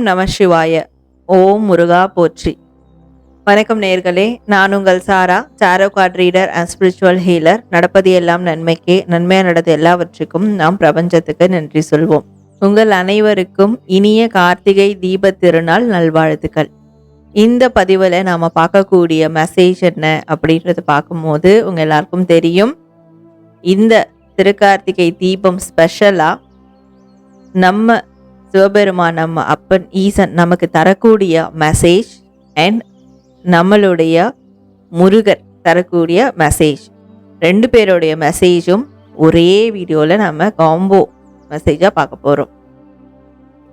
ஓம் நம சிவாய. ஓம் முருகா போற்றி. வணக்கம் நேர்களே நான் உங்கள் Sara Saro card reader and spiritual healer நடப்பது எல்லாம் நன்மைக்கே நன்மையாக நடந்த எல்லாவற்றுக்கும் நாம் பிரபஞ்சத்துக்கு நன்றி சொல்வோம். உங்கள் அனைவருக்கும் இனிய கார்த்திகை தீப திருநாள் நல்வாழ்த்துக்கள். இந்த பதிவில் நாம் பார்க்கக்கூடிய மெசேஜ் என்ன அப்படின்றத பார்க்கும்போது உங்கள் எல்லாருக்கும் தெரியும். இந்த திருக்கார்த்திகை தீபம் ஸ்பெஷலாக நம்ம சிவபெருமான் நம்ம அப்பன் ஈசன் நமக்கு தரக்கூடிய மெசேஜ் அண்ட் நம்மளுடைய முருகர் தரக்கூடிய மெசேஜ் ரெண்டு பேருடைய மெசேஜும் ஒரே வீடியோவில் நம்ம காம்போ மெசேஜாக பார்க்க போகிறோம்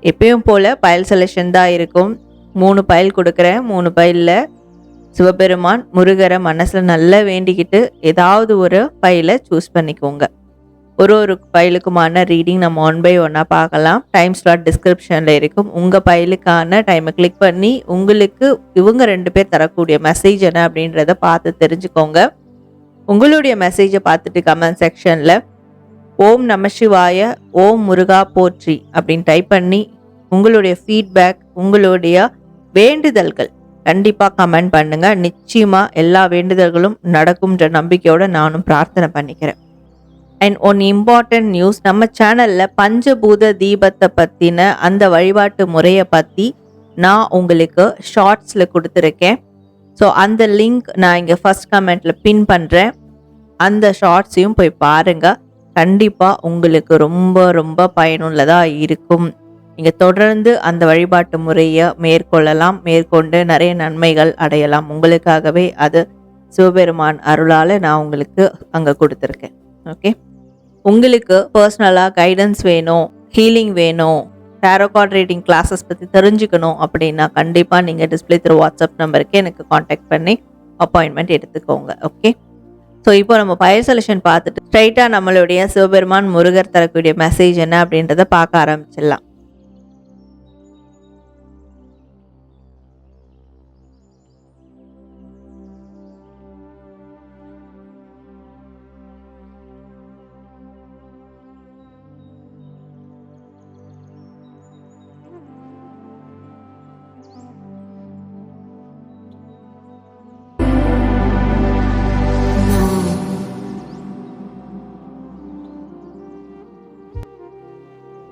எப்பயும் போல் பயல் செலெக்ஷன் தான் இருக்கும். மூணு பயல் கொடுக்குறேன். மூணு பயலில் சிவபெருமான் முருகரை மனசில் நல்லா வேண்டிக்கிட்டு ஏதாவது ஒரு பையில சூஸ் பண்ணிக்கோங்க. ஒரு ஒரு ஃபைலுக்குமான ரீடிங் நம்ம ஒன் பை ஒன்னாக பார்க்கலாம். டைம் ஸ்லாட் டிஸ்கிரிப்ஷனில் இருக்கும். உங்கள் ஃபைலுக்கான டைமை கிளிக் பண்ணி உங்களுக்கு இவங்க ரெண்டு பேர் தரக்கூடிய மெசேஜ் என்ன அப்படின்றத பார்த்து தெரிஞ்சுக்கோங்க. உங்களுடைய மெசேஜை பார்த்துட்டு கமெண்ட் செக்ஷனில் ஓம் நம சிவாய ஓம் முருகா போற்றி அப்படின்னு டைப் பண்ணி உங்களுடைய ஃபீட்பேக் உங்களுடைய வேண்டுதல்கள் கண்டிப்பாக கமெண்ட் பண்ணுங்கள் நிச்சயமாக எல்லா வேண்டுதல்களும் நடக்கும்ன்ற நம்பிக்கையோடு நானும் பிரார்த்தனை பண்ணிக்கிறேன். அண்ட் ஒன் இம்பார்ட்டன்ட் நியூஸ் நம்ம சேனலில் பஞ்சபூத தீபத்தை பற்றின அந்த வழிபாட்டு முறையை பற்றி நான் உங்களுக்கு ஷார்ட்ஸில் கொடுத்துருக்கேன். ஸோ அந்த லிங்க் நான் இங்கே ஃபஸ்ட் கமெண்ட்டில் பின் பண்ணுறேன் அந்த ஷார்ட்ஸையும் போய் பாருங்கள் கண்டிப்பாக உங்களுக்கு ரொம்ப ரொம்ப பயனுள்ளதாக இருக்கும். நீங்கள் தொடர்ந்து அந்த வழிபாட்டு முறையை மேற்கொள்ளலாம். மேற்கொண்டு நிறைய நன்மைகள் அடையலாம். உங்களுக்காகவே அது சிவபெருமான் அருளால் நான் உங்களுக்கு அங்கே கொடுத்துருக்கேன். ஓகே உங்களுக்கு பர்சனலாக கைடன்ஸ் வேணும் ஹீலிங் வேணும் டேரோகார்ட் ரீடிங் கிளாஸஸ் பற்றி தெரிஞ்சுக்கணும் அப்படின்னா கண்டிப்பாக நீங்கள் டிஸ்பிளே த்ரூ வாட்ஸ்அப் நம்பருக்கு எனக்கு காண்டாக்ட் பண்ணி அப்பாயின்மெண்ட் எடுத்துக்கோங்க ஓகே ஸோ இப்போ நம்ம பயர் செலெக்ஷன் பார்த்துட்டு ஸ்ட்ரைட்டாக நம்மளுடைய சிவபெருமான் முருகர் தரக்கூடிய மெசேஜ் என்ன அப்படின்றத பார்க்க ஆரம்பிச்சிடலாம்.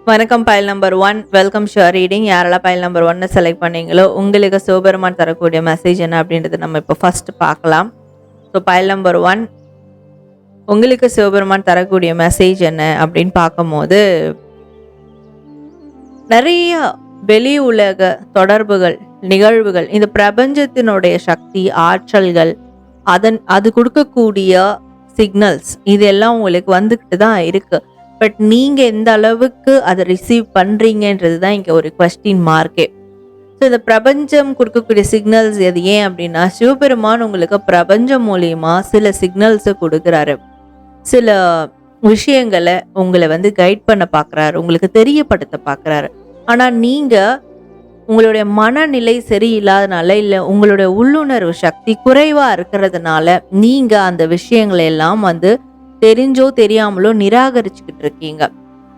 வணக்கம். File number one welcome sure reading யாரெல்லாம் பயல் நம்பர் ஒன்னை செலக்ட் பண்ணீங்களோ உங்களுக்கு சிவபெருமான் தரக்கூடிய மெசேஜ் என்ன அப்படின்றது நம்ம இப்போ ஃபர்ஸ்ட் பார்க்கலாம். ஸோ பயல் நம்பர் ஒன் உங்களுக்கு சிவபெருமான் தரக்கூடிய மெசேஜ் என்ன அப்படின்னு பார்க்கும்போது நிறைய வெளி உலக தொடர்புகள் நிகழ்வுகள் இந்த பிரபஞ்சத்தினுடைய சக்தி ஆற்றல்கள் அதன் அது கொடுக்கக்கூடிய சிக்னல்ஸ் இதெல்லாம் உங்களுக்கு வந்துக்கிட்டு தான் இருக்குது பட் நீங்கள் எந்த அளவுக்கு அதை ரிசீவ் பண்ணுறீங்கன்றது தான் இங்கே ஒரு கொஸ்டின் மார்க்கே ஸோ இந்த பிரபஞ்சம் கொடுக்கக்கூடிய சிக்னல்ஸ் எது ஏன் அப்படின்னா சிவபெருமான் உங்களுக்கு பிரபஞ்சம் மூலியமா சில சிக்னல்ஸை கொடுக்குறாரு. சில விஷயங்களை உங்களை வந்து கைட் பண்ண பார்க்குறாரு உங்களுக்கு தெரியப்படுத்த பார்க்குறாரு ஆனால் நீங்கள் உங்களுடைய மனநிலை சரியில்லாதனால இல்லை உங்களுடைய உள்ளுணர்வு சக்தி குறைவாக இருக்கிறதுனால நீங்கள் அந்த விஷயங்களை எல்லாம் வந்து தெரிஞ்சோ தெரியாமலோ நிராகரிச்சுக்கிட்டு இருக்கீங்க.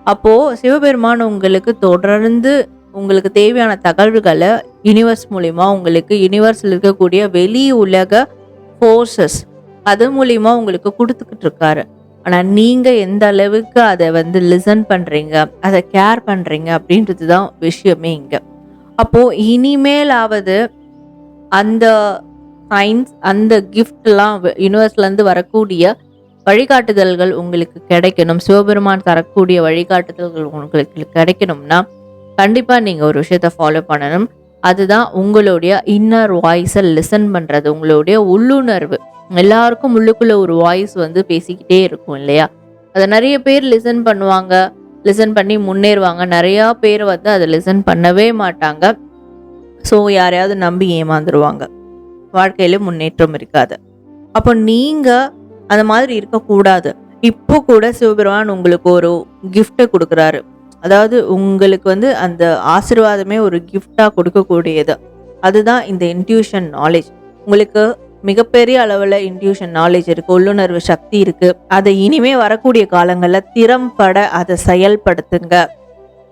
அப்போ சிவபெருமான் உங்களுக்கு தொடர்ந்து உங்களுக்கு தேவையான தகவல்களை யூனிவர்ஸ் மூலிமா உங்களுக்கு யூனிவர்ஸில் இருக்கக்கூடிய வெளி உலக ஃபோர்ஸஸ் அது மூலிமா உங்களுக்கு கொடுத்துக்கிட்டு இருக்காரு. ஆனால் நீங்கள் எந்த அளவுக்கு அதை வந்து லிசன் பண்ணுறீங்க அதை கேர் பண்ணுறீங்க அப்படின்றது தான் விஷயமே இங்கே. அப்போது இனிமேலாவது அந்த சயின்ஸ் அந்த கிஃப்ட்லாம் யூனிவர்ஸ்லேருந்து வரக்கூடிய வழிகாட்டுதல்கள் உங்களுக்கு கிடைக்கணும். சிவபெருமான் தரக்கூடிய வழிகாட்டுதல்கள் உங்களுக்கு கிடைக்கணும்னா கண்டிப்பாக நீங்கள் ஒரு விஷயத்த ஃபாலோ பண்ணணும். அதுதான் உங்களுடைய இன்னர் வாய்ஸை லிசன் பண்ணுறது உங்களுடைய உள்ளுணர்வு. எல்லாருக்கும் உள்ளுக்குள்ளே ஒரு வாய்ஸ் வந்து பேசிக்கிட்டே இருக்கும் இல்லையா? அதை நிறைய பேர் லிசன் பண்ணுவாங்க. லிசன் பண்ணி முன்னேறுவாங்க. நிறையா பேர் வந்து அதை லிசன் பண்ணவே மாட்டாங்க. ஸோ யாரையாவது நம்பி ஏமாந்துருவாங்க. வாழ்க்கையில முன்னேற்றம் இருக்காது. அப்போ நீங்கள் அந்த மாதிரி இருக்கக்கூடாது. இப்போ கூட சிவபெருமான் உங்களுக்கு ஒரு கிஃப்டை கொடுக்குறாரு. அதாவது உங்களுக்கு வந்து அந்த ஆசிர்வாதமே ஒரு கிஃப்டாக கொடுக்கக்கூடியது. அதுதான் இந்த இன்ட்யூஷன் நாலேஜ் உங்களுக்கு மிகப்பெரிய அளவில் இன்ட்யூஷன் நாலேஜ் இருக்குது உள்ளுணர்வு சக்தி இருக்குது அதை இனிமே வரக்கூடிய காலங்களில் திறம்பட அதை செயல்படுத்துங்க.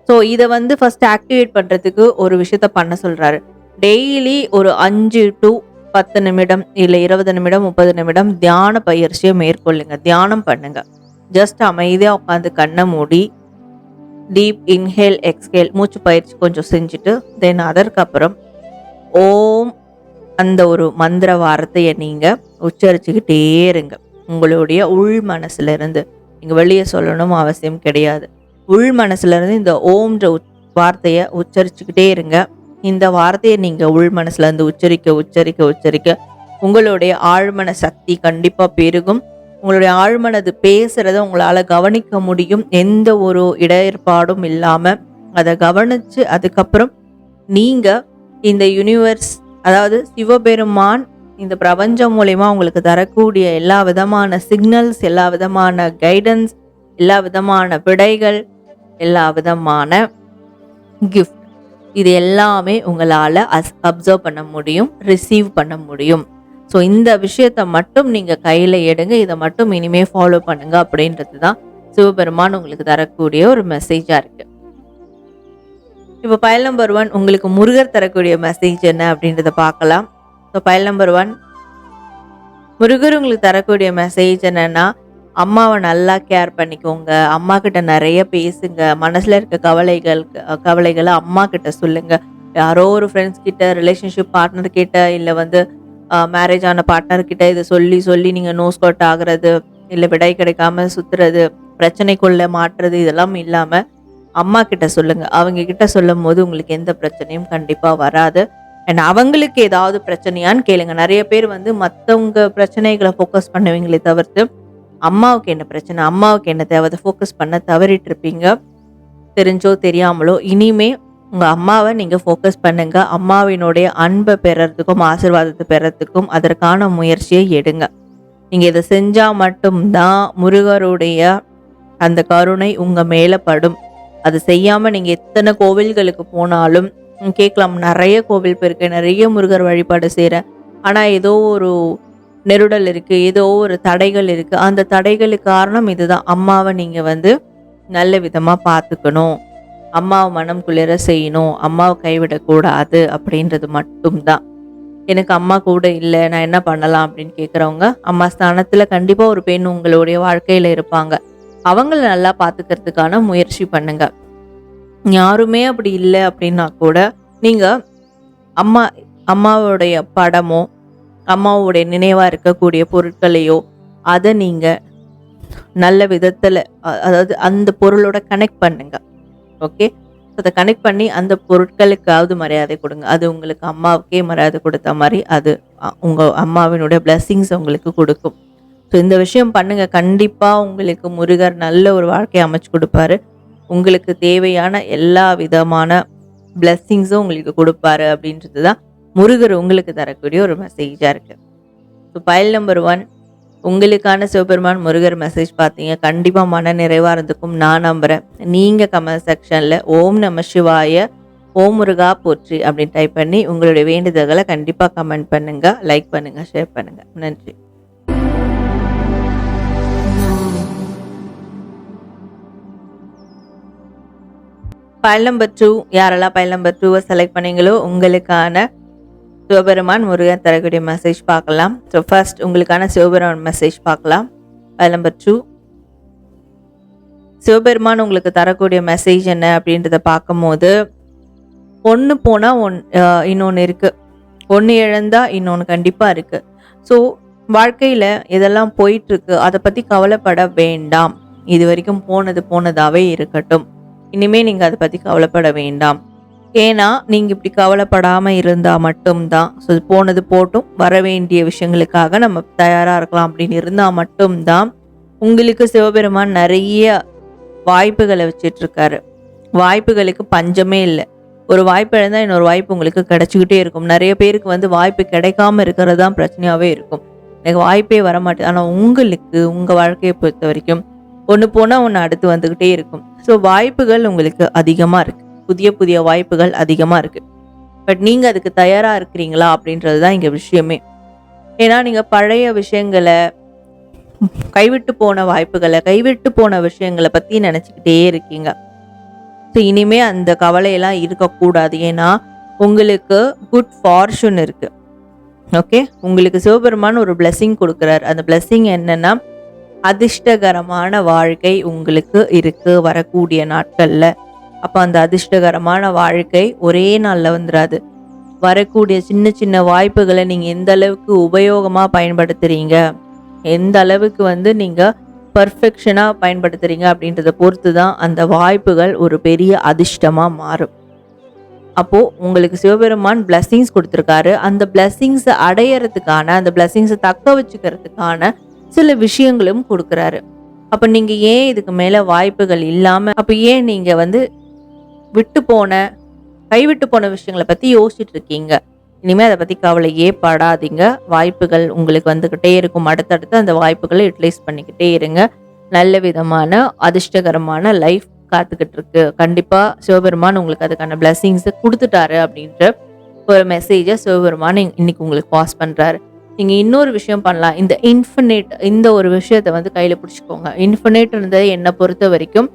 ஸோ இதை வந்து ஃபஸ்ட் ஆக்டிவேட் பண்ணுறதுக்கு ஒரு விஷயத்த பண்ண சொல்கிறாரு டெய்லி ஒரு அஞ்சு டு பத்து நிமிடம் இல்லை இருபது நிமிடம் முப்பது நிமிடம் தியான பயிற்சியை மேற்கொள்ளுங்க. தியானம் பண்ணுங்க. ஜஸ்ட் அமைதியாக உட்காந்து கண்ணை மூடி டீப் இன்ஹேல் எக்ஸ்ஹேல் மூச்சு பயிற்சி கொஞ்சம் செஞ்சுட்டு தென் அதற்கப்புறம் ஓம் அந்த ஒரு மந்திர வார்த்தையை நீங்கள் உச்சரிச்சுக்கிட்டே இருங்க. உங்களுடைய உள் மனசுலேருந்து நீங்கள் வெளியே சொல்லணும் அவசியம் கிடையாது. உள் மனசுலேருந்து இந்த ஓம்ன்ற உச்- வார்த்தையை உச்சரிச்சுக்கிட்டே இருங்க. இந்த வார்த்தையை நீங்கள் உள் மனசுலேருந்து உச்சரிக்க உச்சரிக்க உச்சரிக்க உங்களுடைய ஆழ்மன சக்தி கண்டிப்பாக பெருகும். உங்களுடைய ஆழ்மனது பேசுகிறத உங்களால் கவனிக்க முடியும். எந்த ஒரு இடர்பாடும் இல்லாமல் அதை கவனித்து அதுக்கப்புறம் நீங்கள் இந்த யூனிவர்ஸ் அதாவது சிவபெருமான் இந்த பிரபஞ்சம் மூலயமா உங்களுக்கு தரக்கூடிய எல்லா விதமான சிக்னல்ஸ் எல்லா விதமான கைடன்ஸ் எல்லா விதமான விடைகள் எல்லா விதமான கிஃப்ட் இது எல்லாமே உங்களால் அஸ் அப்சர்வ் பண்ண முடியும் ரிசீவ் பண்ண முடியும். ஸோ இந்த விஷயத்தை மட்டும் நீங்கள் கையில் எடுங்க இதை மட்டும் இனிமே ஃபாலோ பண்ணுங்க அப்படின்றது தான் சிவபெருமான் உங்களுக்கு தரக்கூடிய ஒரு மெசேஜாக இருக்குது இப்போ பயல் நம்பர் ஒன் உங்களுக்கு முருகர் தரக்கூடிய மெசேஜ் என்ன அப்படின்றத பார்க்கலாம். So file number one Murugar உங்களுக்கு தரக்கூடிய மெசேஜ் என்னன்னா அம்மாவை நல்லா கேர் பண்ணிக்கோங்க. அம்மா கிட்ட நிறைய பேசுங்க. மனசில் இருக்க கவலைகள் கவலைகளை அம்மா கிட்ட சொல்லுங்க. யாரோ ஒரு ஃப்ரெண்ட்ஸ் கிட்ட ரிலேஷன்ஷிப் பார்ட்னர் கிட்ட இல்லை வந்து மேரேஜ் ஆன பார்ட்னர் கிட்ட இதை சொல்லி சொல்லி நீங்கள் நோஸ் கட் ஆகுறது இல்லை விடை கிடைக்காம சுத்துறது பிரச்சனைக்குள்ள மாற்றுறது இதெல்லாம் இல்லாமல் அம்மா கிட்ட சொல்லுங்க. அவங்க கிட்ட சொல்லும் போது உங்களுக்கு எந்த பிரச்சனையும் கண்டிப்பாக வராது. அண்ட் அவங்களுக்கு ஏதாவது பிரச்சனையான்னு கேளுங்க. நிறைய பேர் வந்து மற்றவங்க பிரச்சனைகளை ஃபோக்கஸ் பண்ணுவீங்களே தவிர்த்து அம்மாவுக்கு என்ன பிரச்சனை அம்மாவுக்கு என்ன தேவை அதை ஃபோக்கஸ் பண்ண தவறிட்டு இருப்பீங்க தெரிஞ்சோ தெரியாமலோ இனிமே உங்கள் அம்மாவை நீங்கள் ஃபோக்கஸ் பண்ணுங்கள் அம்மாவினுடைய அன்பை பெறறதுக்கும் ஆசிர்வாதத்தை பெறறதுக்கும் அதற்கான முயற்சியை எடுங்க. நீங்கள் இதை செஞ்சால் மட்டும்தான் முருகருடைய அந்த கருணை உங்கள் மேலே படும். அது செய்யாமல் நீங்கள் எத்தனை கோவில்களுக்கு போனாலும் கேட்கலாம். நிறைய கோவில் போயிருக்கேன் நிறைய முருகர் வழிபாடு செய்கிறேன் ஆனால் ஏதோ ஒரு நெருடல் இருக்குது ஏதோ ஒரு தடைகள் இருக்குது அந்த தடைகளுக்கு காரணம் இதுதான். அம்மாவை நீங்கள் வந்து நல்ல விதமாக பார்த்துக்கணும். அம்மாவை மனம் குளிர செய்யணும். அம்மாவை கைவிடக்கூடாது அப்படின்றது மட்டும்தான். எனக்கு அம்மா கூட இல்லை நான் என்ன பண்ணலாம் அப்படின்னு கேட்குறவங்க அம்மா ஸ்தானத்தில் கண்டிப்பாக ஒரு பெண் உங்களுடைய வாழ்க்கையில் இருப்பாங்க. அவங்கள நல்லா பார்த்துக்கிறதுக்கான முயற்சி பண்ணுங்க. யாருமே அப்படி இல்லை அப்படின்னா கூட நீங்கள் அம்மா அம்மாவுடைய படமோ அம்மாவுடைய நினைவாக இருக்கக்கூடிய பொருட்களையோ அதை நீங்கள் நல்ல விதத்தில் அதாவது அந்த பொருளோட கனெக்ட் பண்ணுங்க. ஓகே ஸோ அதை கனெக்ட் பண்ணி அந்த பொருட்களுக்காவது மரியாதை கொடுங்க. அது உங்களுக்கு அம்மாவுக்கே மரியாதை கொடுத்த மாதிரி அது அ- அம்மாவினுடைய பிளெஸ்ஸிங்ஸ் உங்களுக்கு கொடுக்கும். ஸோ இந்த விஷயம் பண்ணுங்க. கண்டிப்பாக உங்களுக்கு முருகர் நல்ல ஒரு வாழ்க்கையை அமைச்சு கொடுப்பாரு. உங்களுக்கு தேவையான எல்லா விதமான பிளெஸ்ஸிங்ஸும் உங்களுக்கு கொடுப்பாரு அப்படின்றது தான் முருகர் உங்களுக்கு தரக்கூடிய ஒரு மெசேஜாக இருக்குது ஸோ பயல் நம்பர் ஒன் உங்களுக்கான சிவபெருமான் முருகர் மெசேஜ் பார்த்தீங்க. கண்டிப்பாக மன நிறைவாக இருந்துக்கும். நான் நம்புகிறேன் நீங்கள் கமெண்ட் செக்ஷனில் ஓம் நம சிவாய ஓம் முருகா போற்றி அப்படின்னு டைப் பண்ணி உங்களுடைய வேண்டுதல்களை கண்டிப்பாக கமெண்ட் பண்ணுங்கள் லைக் பண்ணுங்கள் ஷேர் பண்ணுங்கள் நன்றி. பயல் நம்பர் டூ யாரெல்லாம் பயல் நம்பர் டூவை செலக்ட் பண்ணீங்களோ உங்களுக்கான சிவபெருமான் முருகன் தரக்கூடிய மெசேஜ் பார்க்கலாம். ஸோ ஃபர்ஸ்ட் உங்களுக்கான சிவபெருமான் மெசேஜ் பார்க்கலாம். பயல் நம்பர் டூ சிவபெருமான் உங்களுக்கு தரக்கூடிய மெசேஜ் என்ன அப்படின்றத பார்க்கும்போது ஒன்று போனால் ஒன் இன்னொன்று இருக்குது ஒன்று இழந்தால் இன்னொன்று கண்டிப்பாக இருக்குது ஸோ வாழ்க்கையில் இதெல்லாம் போயிட்டுருக்கு அதை பற்றி கவலைப்பட வேண்டாம். இது வரைக்கும் போனது போனதாகவே இருக்கட்டும். இனிமேல் நீங்கள் அதை பற்றி கவலைப்பட வேண்டாம். ஏன்னா நீங்கள் இப்படி கவலைப்படாமல் இருந்தால் மட்டும்தான். ஸோ போனது போட்டும் வர வேண்டிய விஷயங்களுக்காக நம்ம தயாராக இருக்கலாம் அப்படின்னு இருந்தால் மட்டும்தான். உங்களுக்கு சிவபெருமான் நிறைய வாய்ப்புகளை வச்சிட்டு இருக்காரு வாய்ப்புகளுக்கு பஞ்சமே இல்லை. ஒரு வாய்ப்பு இழந்தால் இன்னொரு வாய்ப்பு உங்களுக்கு கிடைச்சிக்கிட்டே இருக்கும். நிறைய பேருக்கு வந்து வாய்ப்பு கிடைக்காம இருக்கிறது தான் பிரச்சனையாகவே இருக்கும். எனக்கு வாய்ப்பே வரமாட்டேது. ஆனால் உங்களுக்கு உங்கள் வாழ்க்கையை பொறுத்த வரைக்கும் ஒன்று போனால் ஒன்று அடுத்து வந்துக்கிட்டே இருக்கும். ஸோ வாய்ப்புகள் உங்களுக்கு அதிகமாக இருக்குது புதிய புதிய வாய்ப்புகள் அதிகமாக இருக்குது பட் நீங்கள் அதுக்கு தயாராக இருக்கிறீங்களா அப்படின்றது தான் இங்கே விஷயமே. ஏன்னா நீங்கள் பழைய விஷயங்களை கைவிட்டு போன வாய்ப்புகளை கைவிட்டு போன விஷயங்களை பற்றி நினச்சிக்கிட்டே இருக்கீங்க. ஸோ இனிமே அந்த கவலையெல்லாம் இருக்கக்கூடாது. ஏன்னா உங்களுக்கு குட் ஃபார்ச்சூன் இருக்குது ஓகே உங்களுக்கு சிவபெருமான் ஒரு பிளெஸ்ஸிங் கொடுக்குறாரு. அந்த பிளெஸ்ஸிங் என்னென்னா அதிர்ஷ்டகரமான வாழ்க்கை உங்களுக்கு இருக்குது வரக்கூடிய நாட்களில். அப்போ அந்த அதிர்ஷ்டகரமான வாழ்க்கை ஒரே நாளில் வந்துடாது வரக்கூடிய சின்ன சின்ன வாய்ப்புகளை நீங்கள் எந்த அளவுக்கு உபயோகமாக பயன்படுத்துகிறீங்க எந்த அளவுக்கு வந்து நீங்கள் பர்ஃபெக்ஷனாக பயன்படுத்துகிறீங்க அப்படின்றத பொறுத்து தான் அந்த வாய்ப்புகள் ஒரு பெரிய அதிர்ஷ்டமாக மாறும். அப்போது உங்களுக்கு சிவபெருமான் பிளஸ்ஸிங்ஸ் கொடுத்துருக்காரு. அந்த பிளஸ்ஸிங்ஸை அடையறதுக்கான அந்த பிளஸ்ஸிங்ஸை தக்க வச்சுக்கிறதுக்கான சில விஷயங்களும் கொடுக்குறாரு. அப்போ நீங்கள் ஏன் இதுக்கு மேலே வாய்ப்புகள் இல்லாமல் அப்போ ஏன் நீங்கள் வந்து விட்டு போன கைவிட்டு போன விஷயங்களை பற்றி யோசிச்சுட்டு இருக்கீங்க இனிமேல் அதை பற்றி கவலையே படாதீங்க. வாய்ப்புகள் உங்களுக்கு வந்துக்கிட்டே இருக்கும். அடுத்தடுத்து அந்த வாய்ப்புகளை யூட்டிலைஸ் பண்ணிக்கிட்டே இருங்க. நல்ல விதமான அதிர்ஷ்டகரமான லைஃப் காத்துக்கிட்டு இருக்கு கண்டிப்பாக சிவபெருமான் உங்களுக்கு அதுக்கான பிளெஸிங்ஸை கொடுத்துட்டாரு அப்படின்ற ஒரு மெசேஜை சிவபெருமான் இன்னைக்கு உங்களுக்கு பாஸ் பண்ணுறாரு நீங்கள் இன்னொரு விஷயம் பண்ணலாம். இந்த இன்ஃபினிட் இந்த ஒரு விஷயத்தை வந்து கையில் பிடிச்சிக்கோங்க. இன்ஃபினிட்ன்றது என்னை பொறுத்த வரைக்கும்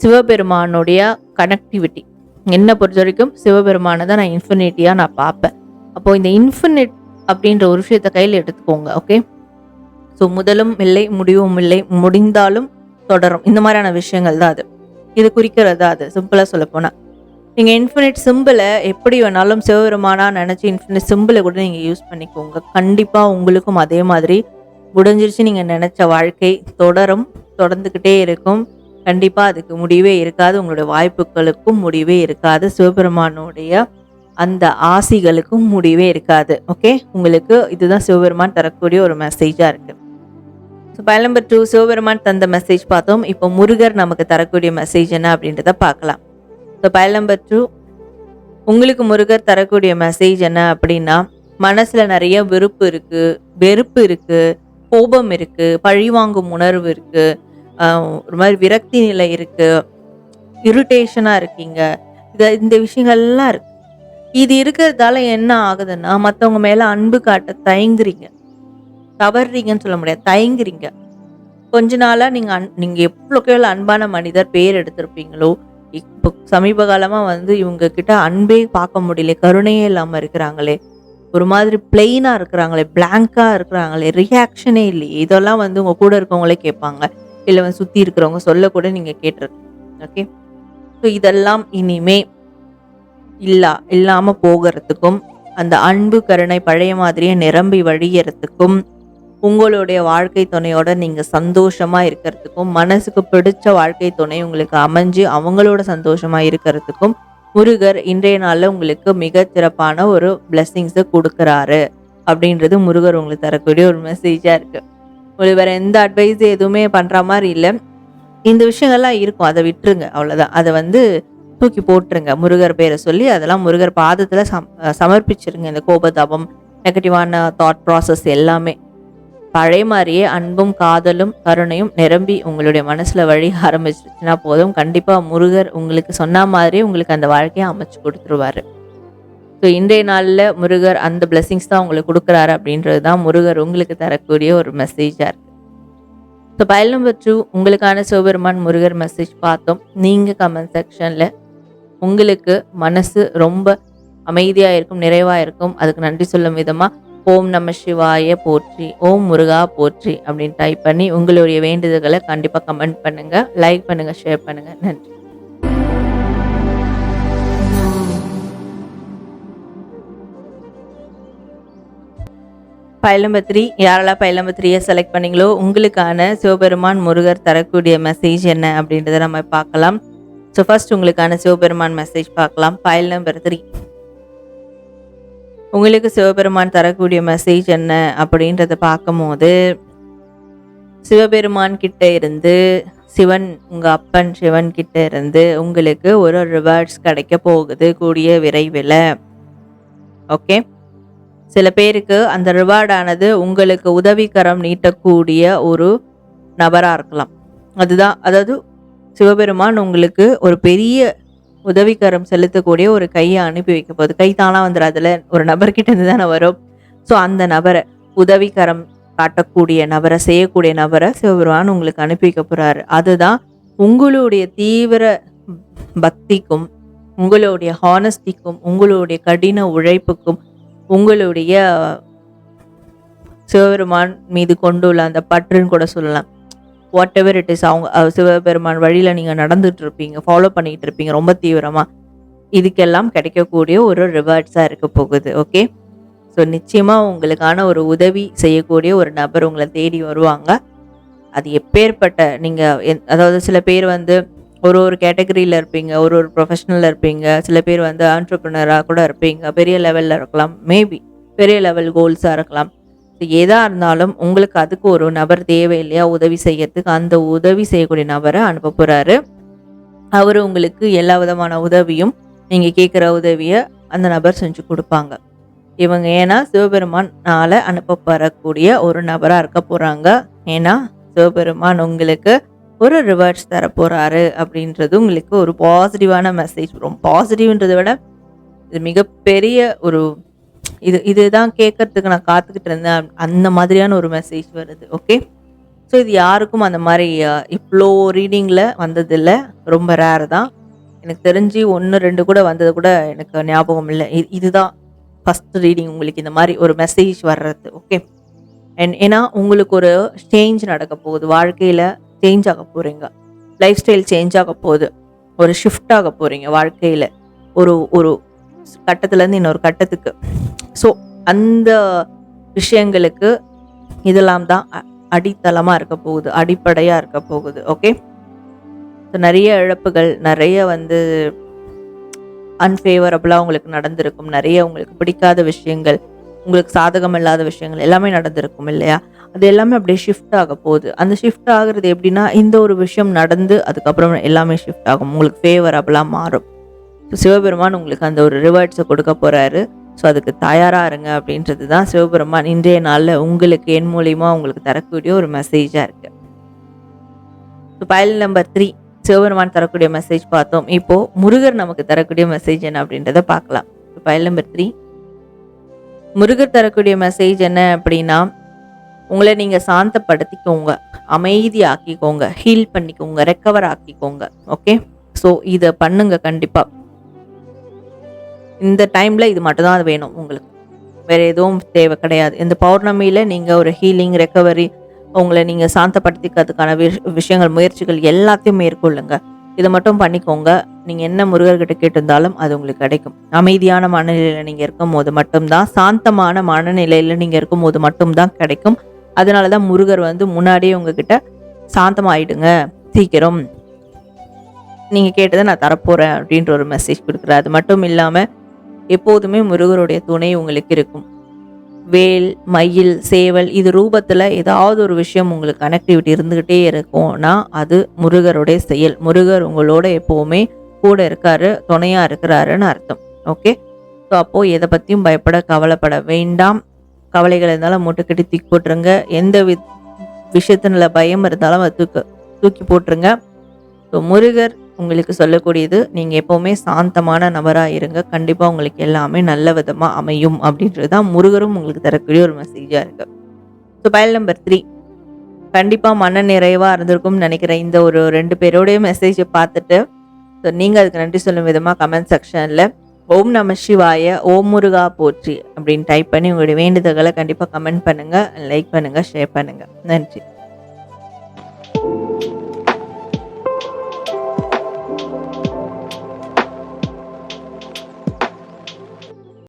சிவபெருமானுடைய கனெக்டிவிட்டி என்னை பொறுத்த வரைக்கும் சிவபெருமானை தான் நான் இன்ஃபினிட்டியாக நான் பார்ப்பேன். அப்போது இந்த இன்ஃபினிட் அப்படின்ற ஒரு விஷயத்தை கையில் எடுத்துக்கோங்க ஓகே ஸோ முதலும் இல்லை முடிவும் இல்லை முடிந்தாலும் தொடரும். இந்த மாதிரியான விஷயங்கள் தான் அது. இது குறிக்கிறது தான் அது சிம்பிளாக சொல்லப்போனால் நீங்கள் இன்ஃபினிட் சிம்பிளை எப்படி வேணாலும் சிவபெருமானா நினச்சி இன்ஃபினிட் சிம்பிளை கூட நீங்கள் யூஸ் பண்ணிக்கோங்க. கண்டிப்பாக உங்களுக்கும் அதே மாதிரி முடிஞ்சிருச்சு. நீங்கள் நினச்ச வாழ்க்கை தொடரும் தொடர்ந்துக்கிட்டே இருக்கும். கண்டிப்பாக அதுக்கு முடிவே இருக்காது. உங்களுடைய வாய்ப்புகளுக்கும் முடிவே இருக்காது. சிவபெருமானுடைய அந்த ஆசிகளுக்கும் முடிவே இருக்காது. ஓகே உங்களுக்கு இதுதான் சிவபெருமான் தரக்கூடிய ஒரு மெசேஜாக இருக்குது so file number two Sivaperuman தந்த மெசேஜ் பார்த்தோம். இப்போ முருகர் நமக்கு தரக்கூடிய மெசேஜ் என்ன அப்படின்றத பார்க்கலாம். ஸோ பயல் நம்பர் டூ உங்களுக்கு முருகர் தரக்கூடிய மெசேஜ் என்ன அப்படின்னா மனசில் நிறைய வெறுப்பு இருக்குது வெறுப்பு இருக்குது கோபம் இருக்குது பழிவாங்கும் உணர்வு இருக்குது ஒரு மாதிரி விரக்தி நிலை இருக்குது இரிட்டேஷனாக இருக்கீங்க. இதை இந்த விஷயங்கள்லாம் இருக்கு. இது இருக்கிறதால என்ன ஆகுதுன்னா மற்றவங்க மேலே அன்பு காட்ட தயங்குறீங்க. தவறுறீங்கன்னு சொல்ல முடியாது. தயங்குறீங்க. கொஞ்ச நாளாக நீங்கள் அன் நீங்கள் எவ்வளோக்கு எவ்வளோ அன்பான மனிதர் பேர் எடுத்திருப்பீங்களோ இப்போ சமீப காலமாக வந்து இவங்க கிட்ட அன்பே பார்க்க முடியல கருணையே இல்லாமல் இருக்கிறாங்களே. ஒரு மாதிரி பிளெயினாக இருக்கிறாங்களே பிளாங்காக இருக்கிறாங்களே ரியாக்ஷனே இல்லையே. இதெல்லாம் வந்து உங்கள் கூட இருக்கவங்களே கேட்பாங்க. இல்லை சுற்றி இருக்கிறவங்க சொல்லக்கூட நீங்கள் கேட்டிருக்கீங்க ஓகே ஸோ இதெல்லாம் இனிமே இல்லா இல்லாமல் போகிறதுக்கும் அந்த அன்பு கருணை பழைய மாதிரியே நிரம்பி வழியறதுக்கும் உங்களுடைய வாழ்க்கை துணையோட நீங்கள் சந்தோஷமாக இருக்கிறதுக்கும் மனசுக்கு பிடிச்ச வாழ்க்கை துணை உங்களுக்கு அமைஞ்சு அவங்களோட சந்தோஷமாக இருக்கிறதுக்கும் முருகர் இன்றைய நாளில் உங்களுக்கு மிக சிறப்பான ஒரு பிளெஸ்ஸிங்ஸை கொடுக்குறாரு. அப்படின்றது முருகர் உங்களுக்கு தரக்கூடிய ஒரு மெசேஜாக இருக்குது உங்களுக்கு வேறு எந்த அட்வைஸ் எதுவுமே பண்ணுற மாதிரி இல்லை. இந்த விஷயங்கள்லாம் இருக்கும். அதை விட்டுருங்க. அவ்வளோதான் அதை வந்து தூக்கி போட்டுருங்க. முருகர் பேரை சொல்லி அதெல்லாம் முருகர் பாதத்தில் சம் சமர்ப்பிச்சிருங்க. இந்த கோபதாபம் நெகட்டிவான தாட் ப்ராசஸ் எல்லாமே. பழைய மாதிரியே அன்பும் காதலும் கருணையும் நிரம்பி உங்களுடைய மனசில் வழி ஆரம்பிச்சிருச்சுன்னா போதும். கண்டிப்பாக முருகர் உங்களுக்கு சொன்ன மாதிரியே உங்களுக்கு அந்த வாழ்க்கையை அமைச்சு கொடுத்துருவாரு. ஸோ இன்றைய நாளில் முருகர் அந்த பிளெஸிங்ஸ் தான் உங்களுக்கு கொடுக்குறாரு அப்படின்றது தான் முருகர் உங்களுக்கு தரக்கூடிய ஒரு மெசேஜாக இருக்குது ஸோ பயல் நம்பர் டூ உங்களுக்கான சிவபெருமான் முருகர் மெசேஜ் பார்த்தோம். நீங்கள் கமெண்ட் செக்ஷனில் உங்களுக்கு மனசு ரொம்ப அமைதியாக இருக்கும் நிறைவாக இருக்கும். அதுக்கு நன்றி சொல்லும் விதமாக ஓம் நம சிவாய போற்றி ஓம் முருகா போற்றி அப்படின்னு டைப் பண்ணி உங்களுடைய வேண்டுதல்களை கண்டிப்பாக கமெண்ட் பண்ணுங்கள் லைக் பண்ணுங்கள் ஷேர் பண்ணுங்கள் நன்றி. ஃபைல் த்ரீ யாரெல்லாம் ஃபைல் செலக்ட் பண்ணீங்களோ உங்களுக்கான சிவபெருமான் முருகர் தரக்கூடிய மெசேஜ் என்ன அப்படின்றத நம்ம பார்க்கலாம். ஸோ ஃபர்ஸ்ட் உங்களுக்கான சிவபெருமான் மெசேஜ் பார்க்கலாம். ஃபைல் நம்பர் த்ரீ உங்களுக்கு சிவபெருமான் தரக்கூடிய மெசேஜ் என்ன அப்படின்றத பார்க்கும்போது சிவபெருமான் கிட்ட இருந்து சிவன் உங்கள் அப்பன் சிவன் கிட்ட இருந்து உங்களுக்கு ஒரு ரிவார்ட்ஸ் கிடைக்க போகுது கூடிய விரைவில். ஓகே சில பேருக்கு அந்த ரிவார்டானது உங்களுக்கு உதவிக்கரம் நீட்டக்கூடிய ஒரு நபராக இருக்கலாம். அதுதான் அதாவது சிவபெருமான் உங்களுக்கு ஒரு பெரிய உதவிக்கரம் செலுத்தக்கூடிய ஒரு கையை அனுப்பி வைக்க போகுது. கை தானாக வந்துடாதுல ஒரு நபர்கிட்ட இருந்து தானே வரும். ஸோ அந்த நபரை உதவிக்கரம் காட்டக்கூடிய நபரை செய்யக்கூடிய நபரை சிவபெருமான் உங்களுக்கு அனுப்பி வைக்க போகிறாரு அதுதான் உங்களுடைய தீவிர பக்திக்கும் உங்களுடைய ஹானஸ்டிக்கும் உங்களுடைய கடின உழைப்புக்கும் உங்களுடைய சிவபெருமான் மீது கொண்டுள்ள அந்த பற்றுன்னு கூட சொல்லலாம். வாட் எவர் இட் இஸ் அவங்க சிவபெருமான் வழியில் நீங்கள் நடந்துட்டு இருப்பீங்க ஃபாலோ பண்ணிக்கிட்டு இருப்பீங்க ரொம்ப தீவிரமாக இதுக்கெல்லாம் கிடைக்கக்கூடிய ஒரு ரிவார்ட்ஸாக இருக்க போகுது ஓகே ஸோ நிச்சயமாக உங்களுக்கான ஒரு உதவி செய்யக்கூடிய ஒரு நபர் உங்களை தேடி வருவாங்க. அது எப்பேற்பட்ட நீங்கள் அதாவது சில பேர் வந்து ஒரு ஒரு கேட்டகரியில் இருப்பீங்க ஒரு ஒரு ப்ரொஃபஷனலில் இருப்பீங்க சில பேர் வந்து ஆண்டர்ப்ரினராக கூட இருப்பீங்க பெரிய லெவலில் இருக்கலாம் மேபி பெரிய லெவல் கோல்ஸாக இருக்கலாம். ஸோ எதாக இருந்தாலும் உங்களுக்கு அதுக்கு ஒரு நபர் தேவை இல்லையா உதவி செய்யறதுக்கு அந்த உதவி செய்யக்கூடிய நபரை அனுப்ப போகிறாரு அவர் உங்களுக்கு எல்லா விதமான உதவியும் நீங்கள் கேட்குற உதவியை அந்த நபர் செஞ்சு கொடுப்பாங்க. இவங்க ஏன்னா சிவபெருமானால் அனுப்பப்படக்கூடிய ஒரு நபராக இருக்க போகிறாங்க ஏன்னா சிவபெருமான் உங்களுக்கு ஒரு ரிவர்ஸ் தர போகிறாரு அப்படின்றது உங்களுக்கு ஒரு பாசிட்டிவான மெசேஜ் ரொம்ப பாசிட்டிவ்ன்றதை விட இது மிகப்பெரிய ஒரு இது இதுதான் கேட்கறதுக்கு நான் காத்துக்கிட்டு இருந்தேன். அந்த மாதிரியான ஒரு மெசேஜ் வருது ஓகே ஸோ இது யாருக்கும் அந்த மாதிரி இவ்வளோ ரீடிங்கில் வந்ததில்லை. ரொம்ப ரேர் தான். எனக்கு தெரிஞ்சு ஒன்று ரெண்டு கூட வந்தது கூட எனக்கு ஞாபகம் இல்லை. இது இதுதான் ஃபஸ்ட் ரீடிங் உங்களுக்கு இந்த மாதிரி ஒரு மெசேஜ் வர்றது ஓகே அண்ட் ஏன்னா உங்களுக்கு ஒரு சேஞ்ச் நடக்க போகுது. வாழ்க்கையில் சேஞ்ச் ஆக போகிறீங்க லைஃப் ஸ்டைல் சேஞ்ச் ஆக போகுது. ஒரு ஷிஃப்ட் ஆக போகிறீங்க வாழ்க்கையில். ஒரு ஒரு கட்டத்துலேருந்து இன்னொரு கட்டத்துக்கு. ஸோ அந்த விஷயங்களுக்கு இதெல்லாம் தான் அ- அடித்தளமாக இருக்க போகுது. அடிப்படையாக இருக்க போகுது. ஓகே ஸோ நிறைய இழப்புகள் நிறைய வந்து அன்ஃபேவரபுளாக உங்களுக்கு நடந்திருக்கும். நிறைய உங்களுக்கு பிடிக்காத விஷயங்கள் உங்களுக்கு சாதகம் இல்லாத விஷயங்கள் எல்லாமே நடந்திருக்கும் இல்லையா? அது எல்லாமே அப்படியே ஷிஃப்ட் ஆக போகுது. அந்த ஷிஃப்ட் ஆகுறது எப்படின்னா இந்த ஒரு விஷயம் நடந்து அதுக்கப்புறம் எல்லாமே ஷிஃப்ட் ஆகும். உங்களுக்கு ஃபேவரபுளாக மாறும். ஸோ சிவபெருமான் உங்களுக்கு அந்த ஒரு ரிவார்ட்ஸை கொடுக்க போகிறாரு ஸோ அதுக்கு தயாராக இருங்க அப்படின்றது தான் சிவபெருமான் இன்றைய நாளில் உங்களுக்கு என் மூலியமாக உங்களுக்கு தரக்கூடிய ஒரு மெசேஜாக இருக்குது so file number three Sivaperuman தரக்கூடிய மெசேஜ் பார்த்தோம். இப்போ முருகர் நமக்கு தரக்கூடிய மெசேஜ் என்ன அப்படின்றத பார்க்கலாம். பயல் நம்பர் த்ரீ முருகர் தரக்கூடிய மெசேஜ் என்ன அப்படின்னா உங்களை நீங்கள் சாந்தப்படுத்திக்கோங்க அமைதியாக்கிக்கோங்க ஹீல் பண்ணிக்கோங்க ரெக்கவர் ஆக்கிக்கோங்க ஓகே ஸோ இதை பண்ணுங்க கண்டிப்பாக இந்த டைமில் இது மட்டும்தான் அது வேணும் உங்களுக்கு. வேறு எதுவும் தேவை கிடையாது. இந்த பௌர்ணமியில் நீங்கள் ஒரு ஹீலிங் ரெக்கவரி உங்களை நீங்கள் சாந்தப்படுத்திக்கிறதுக்கான விஷ் விஷயங்கள் முயற்சிகள் எல்லாத்தையும் மேற்கொள்ளுங்க. இதை மட்டும் பண்ணிக்கோங்க. நீங்கள் என்ன முருகர்கிட்ட கேட்டிருந்தாலும் அது உங்களுக்கு கிடைக்கும். அமைதியான மனநிலையில் நீங்கள் இருக்கும் போது மட்டும்தான் சாந்தமான மனநிலையில் நீங்கள் இருக்கும் போது மட்டும்தான் கிடைக்கும். அதனால தான் முருகர் வந்து முன்னாடியே உங்ககிட்ட சாந்தமாயிடுங்க சீக்கிரம். நீங்கள் கேட்டதை நான் தரப்போகிறேன் அப்படின்ற ஒரு மெசேஜ் கொடுக்குறாரு. அது மட்டும் இல்லாமல் எப்போதுமே முருகருடைய துணை உங்களுக்கு இருக்கும். வேல் மயில் சேவல் இது ரூபத்தில் ஏதாவது ஒரு விஷயம் உங்களுக்கு கனெக்டிவிட்டி இருந்துக்கிட்டே இருக்கும்னா அது முருகருடைய செயல். முருகர் உங்களோட எப்போவுமே கூட இருக்காரு துணையாக இருக்கிறாருன்னு அர்த்தம். ஓகே ஸோ அப்போது எதை பற்றியும் பயப்பட கவலைப்பட வேண்டாம். கவலைகள் இருந்தாலும் மூட்டைக்கட்டி தூக்கி போட்டுருங்க. எந்த வி விஷயத்தினுல பயம் இருந்தாலும் அதை தூக்க தூக்கி போட்டுருங்க. ஸோ முருகர் உங்களுக்கு சொல்லக்கூடியது நீங்கள் எப்போவுமே சாந்தமான நபராக இருங்க. கண்டிப்பாக உங்களுக்கு எல்லாமே நல்ல விதமாக அமையும் அப்படின்றது தான் முருகரும் உங்களுக்கு தரக்கூடிய ஒரு மெசேஜாக இருக்குது ஸோ பயல் நம்பர் த்ரீ கண்டிப்பாக மன நிறைவாக இருந்திருக்கும்னு நினைக்கிறேன். இந்த ஒரு ரெண்டு பேரோடைய மெசேஜை பார்த்துட்டு ஸோ நீங்கள் அதுக்கு நன்றி சொல்லும் விதமாக கமெண்ட் செக்ஷனில் ஓம் நம சிவாய ஓம் முருகா போற்றி அப்படின்னு டைப் பண்ணி உங்களுடைய வேண்டுதல்களை கண்டிப்பாக கமெண்ட் பண்ணுங்கள் லைக் பண்ணுங்கள் ஷேர் பண்ணுங்கள் நன்றி.